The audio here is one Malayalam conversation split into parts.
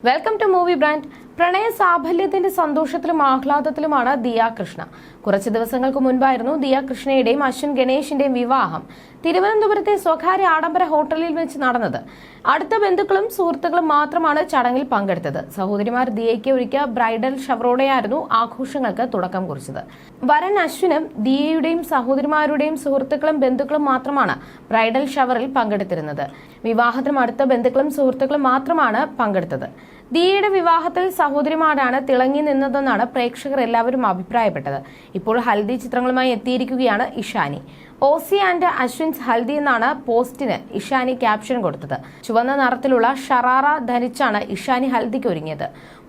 വെൽക്കം ടു മൂവി ബ്രാൻഡ് പ്രണയ സാഫല്യത്തിന്റെ സന്തോഷത്തിലും ആഹ്ലാദത്തിലുമാണ് ദിയാ കൃഷ്ണ. കുറച്ച് ദിവസങ്ങൾക്ക് മുൻപായിരുന്നു ദിയ കൃഷ്ണയുടെയും അശ്വിൻ ഗണേഷിന്റെയും വിവാഹം. തിരുവനന്തപുരത്തെ സ്വകാര്യ ആഡംബര ഹോട്ടലിൽ വെച്ച് നടന്നത്. അടുത്ത ബന്ധുക്കളും സുഹൃത്തുക്കളും മാത്രമാണ് ചടങ്ങിൽ പങ്കെടുത്തത്. സഹോദരിമാർ ദിയയ്ക്ക് ഒരുക്കിയ ബ്രൈഡൽ ഷവറോടെയായിരുന്നു ആഘോഷങ്ങൾക്ക് തുടക്കം കുറിച്ചത്. വരൻ അശ്വിനും ദിയയുടെയും സഹോദരിമാരുടെയും സുഹൃത്തുക്കളും ബന്ധുക്കളും മാത്രമാണ് ബ്രൈഡൽ ഷവറിൽ പങ്കെടുത്തിരുന്നത്. വിവാഹത്തിനും അടുത്ത ബന്ധുക്കളും സുഹൃത്തുക്കളും മാത്രമാണ് പങ്കെടുത്തത്. ദിയയുടെ വിവാഹത്തിൽ സഹോദരിമാരാണ് തിളങ്ങി നിന്നതെന്നാണ് പ്രേക്ഷകർ എല്ലാവരും അഭിപ്രായപ്പെട്ടത്. ഇപ്പോൾ ഹൽദി ചിത്രങ്ങളുമായി എത്തിയിരിക്കുകയാണ് ഇഷാനി. ഓസി ആൻഡ് അശ്വിൻസ് ഹൽദി എന്നാണ് പോസ്റ്റിന് ഇഷാനി ക്യാപ്ഷൻ കൊടുത്തത്. ചുവന്ന നിറത്തിലുള്ള ഷറാറ ധരിച്ചാണ് ഇഷാനി ഹൽദിക്ക് ഒരുങ്ങിയത്.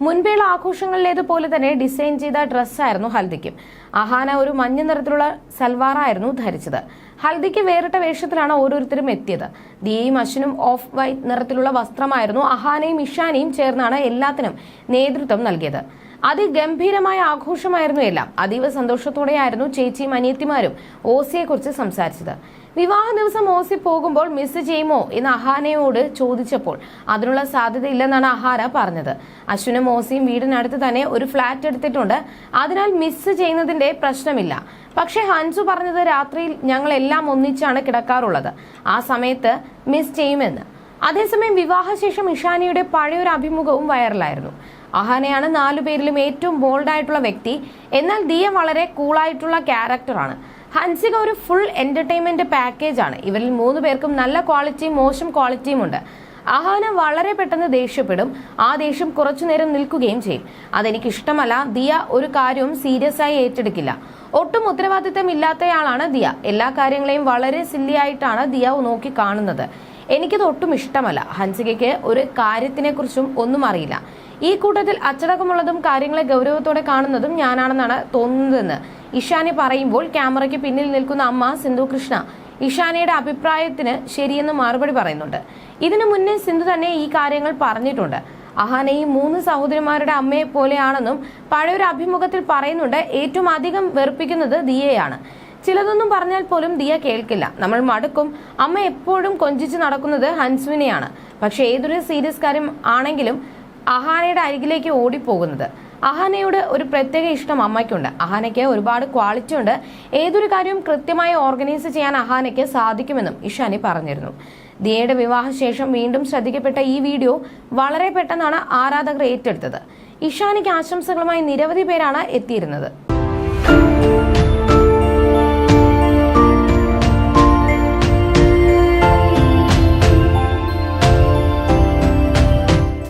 മുൻപേയുള്ള ആഘോഷങ്ങളിലേതുപോലെ തന്നെ ഡിസൈൻ ചെയ്ത ഡ്രസ്സായിരുന്നു ഹൽദിക്കും. അഹാന ഒരു മഞ്ഞ നിറത്തിലുള്ള സൽവാറായിരുന്നു ധരിച്ചത്. ഹൽദിക്ക് വേറിട്ട വേഷത്തിലാണ് ഓരോരുത്തരും എത്തിയത്. ദിയയും അശ്വിനും ഓഫ് വൈറ്റ് നിറത്തിലുള്ള വസ്ത്രമായിരുന്നു അഹാനയും ഇഷാനിയും ചേർന്നാണ് എല്ലാത്തിനും നേതൃത്വം നൽകിയത്. അതിഗംഭീരമായ ആഘോഷമായിരുന്നു എല്ലാം. അതീവ സന്തോഷത്തോടെയായിരുന്നു ചേച്ചിയും അനിയത്തിമാരും ഓസിയെ കുറിച്ച് സംസാരിച്ചത്. വിവാഹ ദിവസം ഓസി പോകുമ്പോൾ മിസ് ചെയ്യുമോ എന്ന് അഹാനയോട് ചോദിച്ചപ്പോൾ അതിനുള്ള സാധ്യതയില്ലെന്നാണ് അഹാര പറഞ്ഞത്. അശ്വിനും ഓസിയും വീടിനടുത്ത് തന്നെ ഒരു ഫ്ലാറ്റ് എടുത്തിട്ടുണ്ട്. അതിനാൽ മിസ് ചെയ്യുന്നതിന്റെ പ്രശ്നമില്ല. പക്ഷേ ഹൻസു പറഞ്ഞത് രാത്രിയിൽ ഞങ്ങൾ എല്ലാം ഒന്നിച്ചാണ് കിടക്കാറുള്ളത്. ആ സമയത്ത് മിസ് ചെയ്യുമെന്ന് അതേസമയം വിവാഹശേഷം ഇഷാനിയുടെ പഴയൊരു അഭിമുഖവും വൈറലായിരുന്നു. അഹാനയാണ് നാലു പേരിലും ഏറ്റവും ബോൾഡായിട്ടുള്ള വ്യക്തി. എന്നാൽ ദിയ വളരെ കൂളായിട്ടുള്ള ക്യാരക്ടറാണ്. ഹൻസിക ഒരു ഫുൾ എന്റർടൈൻമെന്റ് പാക്കേജാണ്. ഇവരിൽ മൂന്ന് പേർക്കും നല്ല ക്വാളിറ്റിയും മോശം ക്വാളിറ്റിയും ഉണ്ട്. അഹാന വളരെ പെട്ടെന്ന് ദേഷ്യപ്പെടും. ആ ദേഷ്യം കുറച്ചു നേരം നിൽക്കുകയും ചെയ്യും. അതെനിക്ക് ഇഷ്ടമല്ല ദിയ ഒരു കാര്യവും സീരിയസ് ആയി ഏറ്റെടുക്കില്ല. ഒട്ടും ഉത്തരവാദിത്തം ഇല്ലാത്തയാളാണ് ദിയ. എല്ലാ കാര്യങ്ങളെയും വളരെ സില്ലിയായിട്ടാണ് ദിയ നോക്കി കാണുന്നത്. എനിക്കത് ഒട്ടും ഇഷ്ടമല്ല. ഹൻസികയ്ക്ക് ഒരു കാര്യത്തിനെ കുറിച്ചും ഒന്നും അറിയില്ല. ഈ കൂട്ടത്തിൽ അച്ചടക്കമുള്ളതും കാര്യങ്ങളെ ഗൗരവത്തോടെ കാണുന്നതും ഞാനാണെന്നാണ് തോന്നുന്നതെന്ന് ഇഷാനി പറയുമ്പോൾ ക്യാമറയ്ക്ക് പിന്നിൽ നിൽക്കുന്ന അമ്മ സിന്ധു കൃഷ്ണ ഇഷാനിയുടെ അഭിപ്രായത്തിന് ശരിയെന്ന് മറുപടി പറയുന്നുണ്ട്. ഇതിനു മുന്നേ സിന്ധു തന്നെ ഈ കാര്യങ്ങൾ പറഞ്ഞിട്ടുണ്ട്. അഹാന ഈ മൂന്ന് സഹോദരിമാരുടെ അമ്മയെ പോലെയാണെന്നും പഴയൊരു അഭിമുഖത്തിൽ പറയുന്നുണ്ട് ഏറ്റവും അധികം വെറുപ്പിക്കുന്നത് ദിയയാണ്. ചിലതൊന്നും പറഞ്ഞാൽ പോലും ദിയ കേൾക്കില്ല. നമ്മൾ മടുക്കും. അമ്മ എപ്പോഴും കൊഞ്ചിച്ച് നടക്കുന്നത് ഹൻസുവിനെയാണ്. പക്ഷെ ഏതൊരു സീരിയസ് കാര്യം ആണെങ്കിലും അഹാനയുടെ അരികിലേക്ക് ഓടിപ്പോകുന്നത്. അഹാനയോട് ഒരു പ്രത്യേക ഇഷ്ടം അമ്മയ്ക്കുണ്ട്. അഹാനയ്ക്ക് ഒരുപാട് ക്വാളിറ്റി ഉണ്ട്. ഏതൊരു കാര്യവും കൃത്യമായി ഓർഗനൈസ് ചെയ്യാൻ അഹാനയ്ക്ക് സാധിക്കുമെന്നും ഇഷാനി പറഞ്ഞിരുന്നു. ദിയയുടെ വിവാഹശേഷം വീണ്ടും ശ്രദ്ധിക്കപ്പെട്ട ഈ വീഡിയോ വളരെ പെട്ടെന്നാണ് ആരാധകർ ഏറ്റെടുത്തത്. ഇഷാനിക്ക് ആശംസകളുമായി നിരവധി പേരാണ് എത്തിയിരുന്നത്.